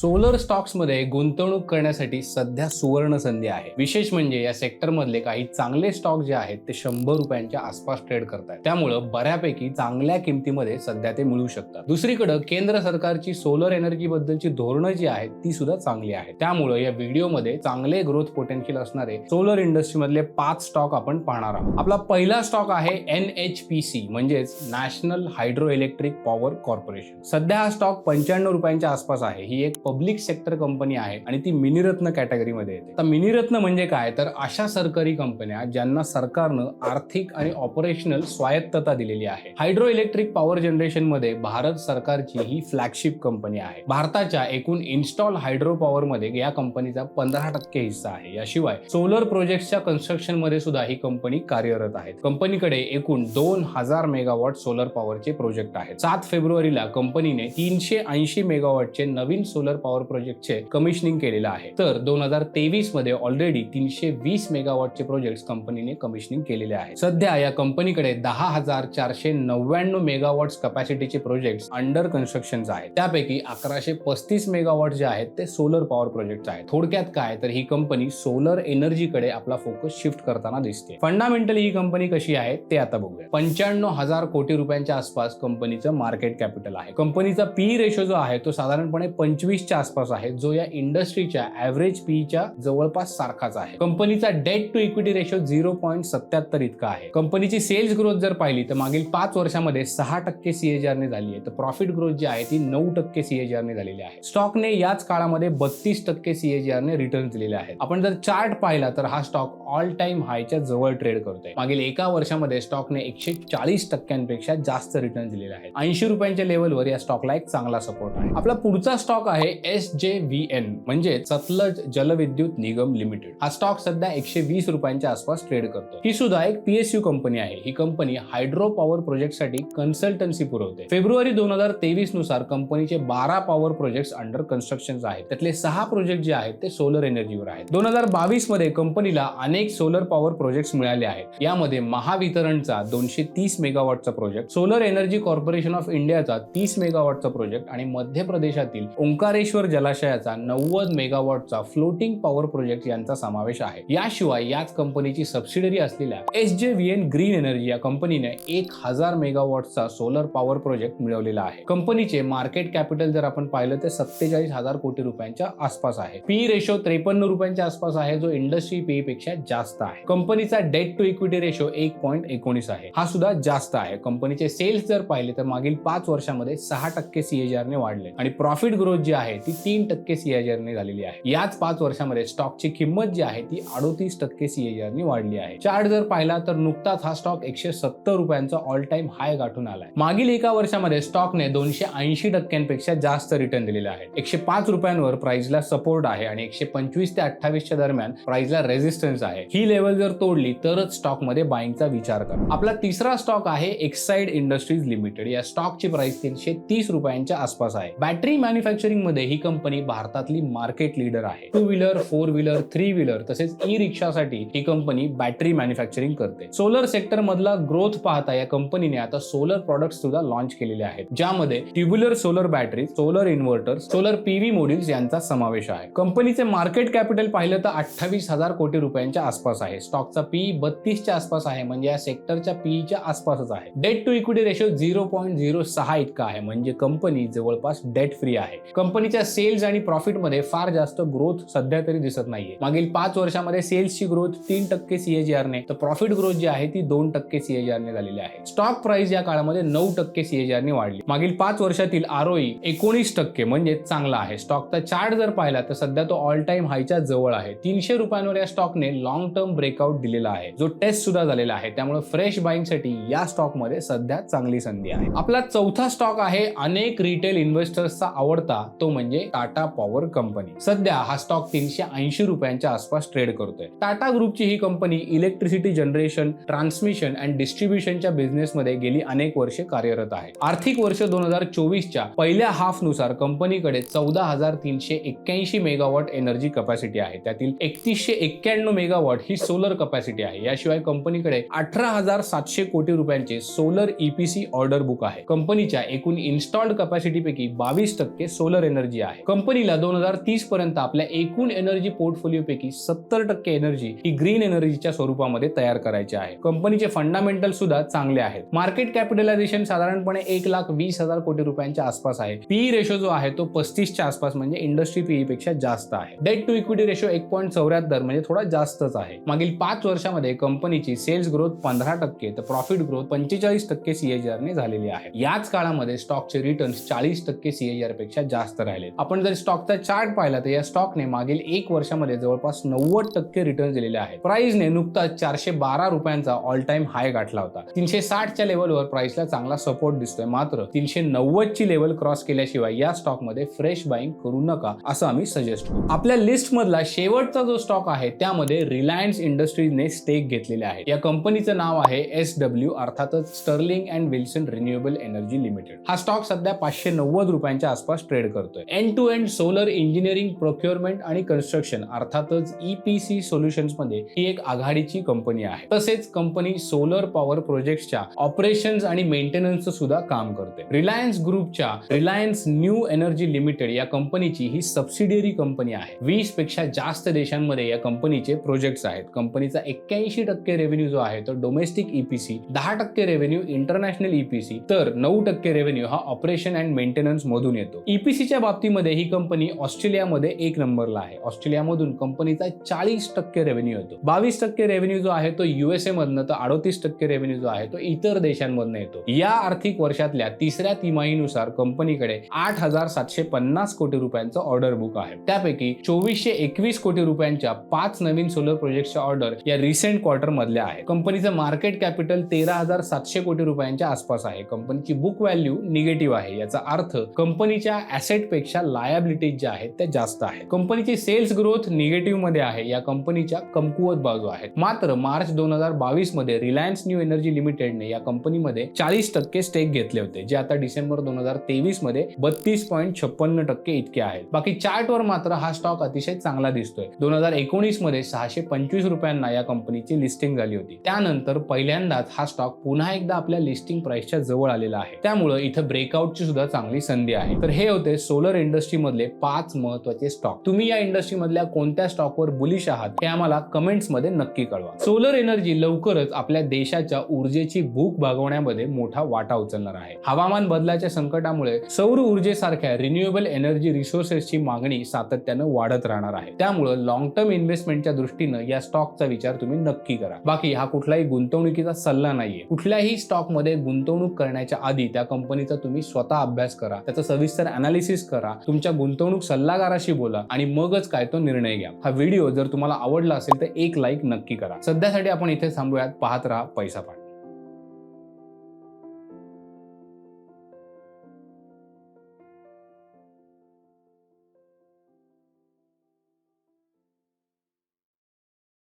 Solar स्टॉक्समध्ये गुंतवणूक करण्यासाठी सध्या सुवर्ण संधी आहे. विशेष म्हणजे या सेक्टरमधले काही चांगले स्टॉक जे आहेत ते शंभर रुपयांच्या आसपास ट्रेड करतात त्यामुळं बऱ्यापैकी चांगल्या किमतीमध्ये सध्या ते मिळू शकतात. दुसरीकडे केंद्र सरकारची सोलर एनर्जी बद्दलची धोरणं जी आहेत ती सुद्धा चांगली आहेत. त्यामुळं या व्हिडिओमध्ये चांगले ग्रोथ पोटेन्शियल असणारे सोलर इंडस्ट्रीमधले पाच स्टॉक आपण पाहणार आहोत. आपला पहिला स्टॉक आहे एन एच पी सी म्हणजेच national hydro electric power corporation. सध्या हा स्टॉक पंच्याण्णव रुपयांच्या आसपास आहे. ही एक पब्लिक सेक्टर कंपनी आहे आणि ती मिनिरत्न कॅटेगरीमध्ये येते. आता मिनिरत्न म्हणजे काय? तर अशा सरकारी कंपन्या ज्यांना सरकारनं आर्थिक आणि ऑपरेशनल स्वायत्तता दिलेली आहे. हायड्रो इलेक्ट्रिक पॉवर जनरेशनमध्ये भारत सरकारची ही फ्लॅगशिप कंपनी आहे. भारताच्या एकूण इन्स्टॉल हायड्रो पॉवर मध्ये या कंपनीचा पंधरा टक्के हिस्सा आहे. याशिवाय सोलर प्रोजेक्टच्या कन्स्ट्रक्शनमध्ये सुद्धा ही कंपनी कार्यरत आहे कंपनीकडे एकूण दोन हजार मेगावॉट सोलर पॉवरचे प्रोजेक्ट आहेत. सात फेब्रुवारीला कंपनीने तीनशे ऐंशी मेगावॉटचे नवीन सोलर पॉवर प्रोजेक्टचे कमिशनिंग केलेलं आहे. तर दोन हजार तेवीसमध्ये ऑलरेडी तीनशे वीस मेगावॉटचे प्रोजेक्ट कंपनीने कमिशनिंग केलेले आहे. सध्या या कंपनीकडे दहा हजार चारशे नव्याण्णव मेगावॉट्स कपॅसिटीचे प्रोजेक्ट अंडर कन्स्ट्रक्शन आहेत. त्यापैकी अकराशे पस्तीस मेगावॉट जे आहेत ते सोलर पॉवर प्रोजेक्ट आहेत. थोडक्यात काय? तर ही कंपनी सोलर एनर्जीकडे आपला फोकस शिफ्ट करताना दिसते. फंडामेंटली ही कंपनी कशी आहे ते आता बघूया. पंच्याण्णव हजार कोटी रुपयांच्या आसपास कंपनीचं मार्केट कॅपिटल आहे. कंपनीचा पी रेशो जो आहे तो साधारणपणे पंचवीस च्या आसपास आहे जो या इंडस्ट्रीच्या ऍव्हरेज पीईच्या जवळपास सारखाच आहे. कंपनीचा debt to equity ratio zero point सत्याहत्तर इतका आहे. कंपनीची सेल्स ग्रोथ जर पाहिली तर मागील पाच वर्षामध्ये सहा टक्के सीएचआर ने झाली आहे. तर प्रॉफिट ग्रोथ जी आहे ती नऊ टक्के सीएचआर ने झालेली आहे. स्टॉकने याच काळामध्ये बत्तीस टक्के सीएचआर ने रिटर्न दिलेले आहेत. आपण जर चार्ट पाहिला तर हा स्टॉक ऑल टाइम हायच्या जवळ ट्रेड करतोय. मागील एका वर्षामध्ये स्टॉकने एकशे चाळीस टक्क्यांपेक्षा जास्त रिटर्न दिलेले आहेत. ऐंशी रुपयांच्या लेवलवर या स्टॉकला एक चांगला सपोर्ट आहे. आपला पुढचा स्टॉक आहे एस जे व्ही एन म्हणजे सतलज जलविद्युत निगम लिमिटेड. हा स्टॉक सध्या एकशे वीस रुपयांच्या आसपास ट्रेड करतो ही सुद्धा एक पीएसयू कंपनी आहे. ही कंपनी हायड्रो पॉवर प्रोजेक्टसाठी कन्सल्टन्सी पुरवते. फेब्रुवारी दोन हजार तेवीसनुसार कंपनीचे बारा पॉवर प्रोजेक्ट अंडर कन्स्ट्रक्शन आहेत. त्यातले सहा प्रोजेक्ट जे आहेत ते सोलर एनर्जीवर आहेत. दोन हजार बावीसमध्ये कंपनीला अनेक सोलर पॉवर प्रोजेक्ट मिळाले आहेत. यामध्ये महावितरणचा दोनशे तीस मेगावॉटचा project solar energy corporation of इंडियाचा तीस मेगावॉटचा प्रोजेक्ट आणि मध्य प्रदेशातील ओंकारेश्वर जलाशयाचा नव्वद मेगावॉटचा फ्लोटिंग पॉवर प्रोजेक्ट यांचा समावेश आहे. याशिवाय याच कंपनीची सबसिडरी असलेल्या एस जे व्ही एन ग्रीन एनर्जी या कंपनीने एक हजार मेगावॉटचा सोलर पॉवर प्रोजेक्ट मिळवलेला आहे. कंपनीचे मार्केट कॅपिटल जर आपण पाहिलं तर सत्तेचाळीस हजार कोटी रुपयांच्या आसपास आहे. पी रेशो त्रेपन्न रुपयांच्या आसपास आहे जो इंडस्ट्री पी पेक्षा जास्त आहे. कंपनीचा डेट टू इक्विटी रेशो एक पॉईंट एकोणीस आहे. हा सुद्धा जास्त आहे. कंपनीचे सेल्स जर पाहिले तर मागील पाच वर्षामध्ये सहा टक्के सीएचआर ने वाढले. आणि प्रॉफिट ग्रोथ जी आहे आहे ती तीन टक्के सीएजरने झालेली आहे. याच पाच वर्षामध्ये स्टॉकची किंमत जी आहे ती अडोतीस टक्के सीएजरने वाढली आहे. चार्ट जर पाहिला तर नुकताच हा स्टॉक एकशे सत्तर रुपयांचा ऑल टाइम हाय गाठून आलाय. मागील एका वर्षामध्ये स्टॉकने दोनशे ऐंशी टक्क्यांपेक्षा जास्त रिटर्न दिलेले आहे. एकशे पाच रुपयांवर प्राइसला सपोर्ट आहे आणि एकशे पंचवीस ते अठ्ठावीसच्या दरम्यान प्राइसला रेझिस्टन्स आहे. ही लेवल जर तोडली तरच स्टॉकमध्ये बाईंगचा विचार करा. आपला तिसरा स्टॉक आहे एक्साइड इंडस्ट्रीज लिमिटेड या स्टॉकची प्राइस तीनशे तीस रुपयांच्या आसपास आहे. बॅटरी मॅन्युफॅक्चरिंगमध्ये ही कंपनी भारतातली मार्केट लीडर आहे. Two wheeler four wheeler three wheeler तसेच ई रिक्षासाठी ही कंपनी बॅटरी मॅन्युफॅक्चरिंग करते. सोलर सेक्टर मधला ग्रोथ पाहता या कंपनीने आता सोलर प्रॉडक्ट सुद्धा लॉन्च केलेले आहेत. ज्यामध्ये tubular solar battery solar inverter solar PV modules यांचा समावेश आहे. कंपनीचे मार्केट कॅपिटल पाहिलं तर अठ्ठावीस हजार कोटी रुपयांच्या आसपास आहे. स्टॉकचा पी बत्तीसच्या आसपास आहे म्हणजे या सेक्टरच्या पीच्या आसपासच आहे. Debt to equity ratio zero point zero सहा इतका आहे म्हणजे कंपनी जवळपास डेट फ्री आहे. कंपनी कंपनीच्या सेल्स आणि प्रॉफिटमध्ये फार जास्त ग्रोथ सध्या तरी दिसत नाहीये. मागील पाच वर्षामध्ये सेल्सची ग्रोथ तीन टक्के सीएजीआर ने तर प्रॉफिट ग्रोथ जी आहे ती दोन टक्के सीएजीआर ने झालेली आहे. स्टॉक प्राइस या काळामध्ये नऊ टक्के सीएजीआर ने वाढली. मागील पाच वर्षातील आरओई एकोणीस टक्के म्हणजे चांगला आहे. स्टॉकचा चार्ट जर पाहिला तर सध्या तो ऑल टाइम हायच्या जवळ आहे. तीनशे रुपयांवर या स्टॉकने लॉंग टर्म ब्रेकआउट दिलेला आहे. जो टेस्ट सुद्धा झालेला आहे. त्यामुळे फ्रेश बाईंगसाठी या स्टॉकमध्ये सध्या चांगली संधी आहे. आपला चौथा स्टॉक आहे अनेक रिटेल इन्व्हेस्टर्सचा आवडता तो म्हणजे म्हणजे टाटा पॉवर कंपनी. सध्या हा स्टॉक तीनशे ऐंशी रुपयांच्या आसपास ट्रेड करतोय. टाटा ग्रुपची ही company electricity generation transmission and डिस्ट्रीब्युशनच्या बिझनेसमध्ये गेली अनेक वर्षे कार्यरत आहे. आर्थिक वर्ष दोन हजार चोवीसच्या पहिल्या हाफनुसार कंपनीकडे चौदा हजार तीनशे एक्क्याऐंशी मेगावॉट एनर्जी कपॅसिटी आहे. त्यातील एकतीसशे एक्क्याण्णव मेगावॉट ही सोलर कपॅसिटी आहे. याशिवाय कंपनीकडे अठरा हजार सातशे कोटी रुपयांचे सोलर ईपीसी ऑर्डर बुक आहे. कंपनीच्या एकूण इन्स्टॉल्ड कपॅसिटीपैकी बावीस टक्के सोलर एनर्जी एनर्जी आहे. कंपनीला दोन हजार तीस पर्यंत आपल्या एकूण एनर्जी पोर्टफोलिओ पैकी सत्तर टक्के एनर्जी ही ग्रीन एनर्जीच्या स्वरूपामध्ये तयार करायची आहे. कंपनीचे फंडामेंटल सुद्धा चांगले आहेत. मार्केट कॅपिटलायझेशन साधारणपणे एक लाख वीस हजार कोटी रुपयांच्या आसपास आहे. पीई रेशो जो आहे तो पस्तीसच्या आसपास म्हणजे इंडस्ट्री पीई पेक्षा जास्त आहे. डेट टू इक्विटी रेशो एक पॉईंट चौऱ्याहत्तर म्हणजे थोडा जास्तच आहे. मागील पाच वर्षामध्ये कंपनीची सेल्स ग्रोथ पंधरा टक्के तर प्रॉफिट ग्रोथ पंचेचाळीस टक्के सीएचआर ने झालेली आहे. याच काळामध्ये स्टॉकचे रिटर्न्स चाळीस टक्के सीएचआरपेक्षा जास्त राहिले. आपण जर स्टॉकचा चार्ट पाहिला तर या स्टॉकने मागील एक वर्षामध्ये जवळपास नव्वद टक्के रिटर्न दिलेले आहेत. प्राइसने नुकताच चारशे बारा रुपयांचा ऑल टाइम हाय गाठला होता. तीनशे साठच्या लेवलवर प्राइसला चांगला सपोर्ट दिसतोय. मात्र तीनशे नव्वदची लेवल क्रॉस केल्याशिवाय या स्टॉकमध्ये फ्रेश बाईंग करू नका असं आम्ही सजेस्ट करू. आपल्या लिस्ट मधला शेवटचा जो स्टॉक आहे त्यामध्ये रिलायन्स इंडस्ट्रीजने स्टेक घेतलेले आहे. या कंपनीचं नाव आहे एस डब्ल्यू अर्थातच Sterling and Wilson renewable energy limited हा स्टॉक सध्या पाचशे नव्वद रुपयांच्या आसपास ट्रेड करतोय. End to end solar engineering procurement आणि कन्स्ट्रक्शन अर्थातच ईपीसी सोल्युशन्समध्ये ही एक आघाडीची कंपनी आहे. तसेच कंपनी सोलर पॉवर प्रोजेक्टच्या ऑपरेशन्स आणि मेंटेनन्स सुद्धा काम करते. रिलायन्स ग्रुपच्या रिलायन्स न्यू एनर्जी लिमिटेड या कंपनीची ही सबसिडियरी कंपनी आहे. वीसपेक्षा जास्त देशांमध्ये या कंपनीचे प्रोजेक्ट्स आहेत. कंपनीचा एक्क्याऐंशी टक्के रेव्हेन्यू जो आहे तो डोमेस्टिक ईपीसी दहा टक्के रेव्हेन्यू इंटरनॅशनल ईपीसी तर नऊ टक्के रेव्हेन्यू हा ऑपरेशन अँड मेंटेनन्स मधून येतो. ईपीसीच्या बाबतीमध्ये ही कंपनी ऑस्ट्रेलियामध्ये एक नंबरला आहे. ऑस्ट्रेलियामधून कंपनीचा चाळीस टक्के रेव्हेन्यू येतो. बावीस टक्के रेव्हेन्यू जो आहे तो युएसए मधनं तर अडोतीस टक्के रेव्हेन्यू जो आहे तो इतर देशांमधनं येतो. या आर्थिक वर्षातल्या तिसऱ्या तिमाहीनुसार कंपनीकडे आठ हजार सातशे पन्नास कोटी रुपयांचं ऑर्डर बुक आहे. त्यापैकी चोवीसशे एकवीस कोटी रुपयांच्या पाच नवीन सोलर प्रोजेक्टच्या ऑर्डर या रिसेंट क्वार्टर मधल्या आहे कंपनीचं मार्केट कॅपिटल तेरा हजार सातशे कोटी रुपयांच्या आसपास आहे. कंपनीची बुक व्हॅल्यू निगेटिव्ह आहे. याचा अर्थ कंपनीच्या ऍसेट पेक्षा लायबिलिटीज ज्या आहेत त्या जास्त आहेत. कंपनीची सेल्स ग्रोथ निगेटिव्हमध्ये आहे. या कंपनीच्या कमकुवत बाजू आहेत. मात्र मार्च दोन हजार बावीसमध्ये रिलायन्स न्यू एनर्जी लिमिटेडने या कंपनीमध्ये चाळीस टक्के स्टेक घेतले होते जे आता डिसेंबर दोन हजार तेवीसमध्ये बत्तीस पॉईंट छप्पन्न टक्के इतके आहेत. बाकी चार्टवर मात्र हा स्टॉक अतिशय चांगला दिसतोय. दोन हजार एकोणीसमध्ये सहाशे पंचवीस रुपयांना या कंपनीची लिस्टिंग झाली होती. त्यानंतर पहिल्यांदाच हा स्टॉक पुन्हा एकदा आपल्या लिस्टिंग प्राइसच्या जवळ आलेला आहे. त्यामुळे इथं ब्रेकआउटची सुद्धा चांगली संधी आहे. तर हे होते सोलर सोलर इंडस्ट्रीमधले पाच महत्त्वाचे स्टॉक तुम्ही या इंडस्ट्रीमधल्या कोणत्या स्टॉकवर बुलिश आहात हे आम्हाला कमेंट्समध्ये नक्की कळवा. सोलर एनर्जी लवकरच आपल्या देशाच्या ऊर्जेची भूक भागवण्यामध्ये मोठा वाटा उचलणार आहे. हवामान बदलाच्या संकटामुळे सौर ऊर्जेसारख्या रिन्युएबल एनर्जी रिसोर्सेसची मागणी सातत्यानं वाढत राहणार आहे. त्यामुळे लॉंग टर्म इन्व्हेस्टमेंटच्या दृष्टीनं या स्टॉकचा विचार तुम्ही नक्की करा. बाकी हा कुठलाही गुंतवणुकीचा सल्ला नाहीये. कुठल्याही स्टॉकमध्ये गुंतवणूक करण्याच्या आधी त्या कंपनीचा तुम्ही स्वतः अभ्यास करा. त्याचा सविस्तर अनालिसिस करा. तुमच्या गुंतवणूक सल्लागाराशी बोला आणि मगच काय तो निर्णय घ्या. हा व्हिडिओ जर तुम्हाला आवडला असेल तर एक लाईक नक्की करा. सध्यासाठी आपण इथे थांबूयात. पाहत राहा पैसा पाठ.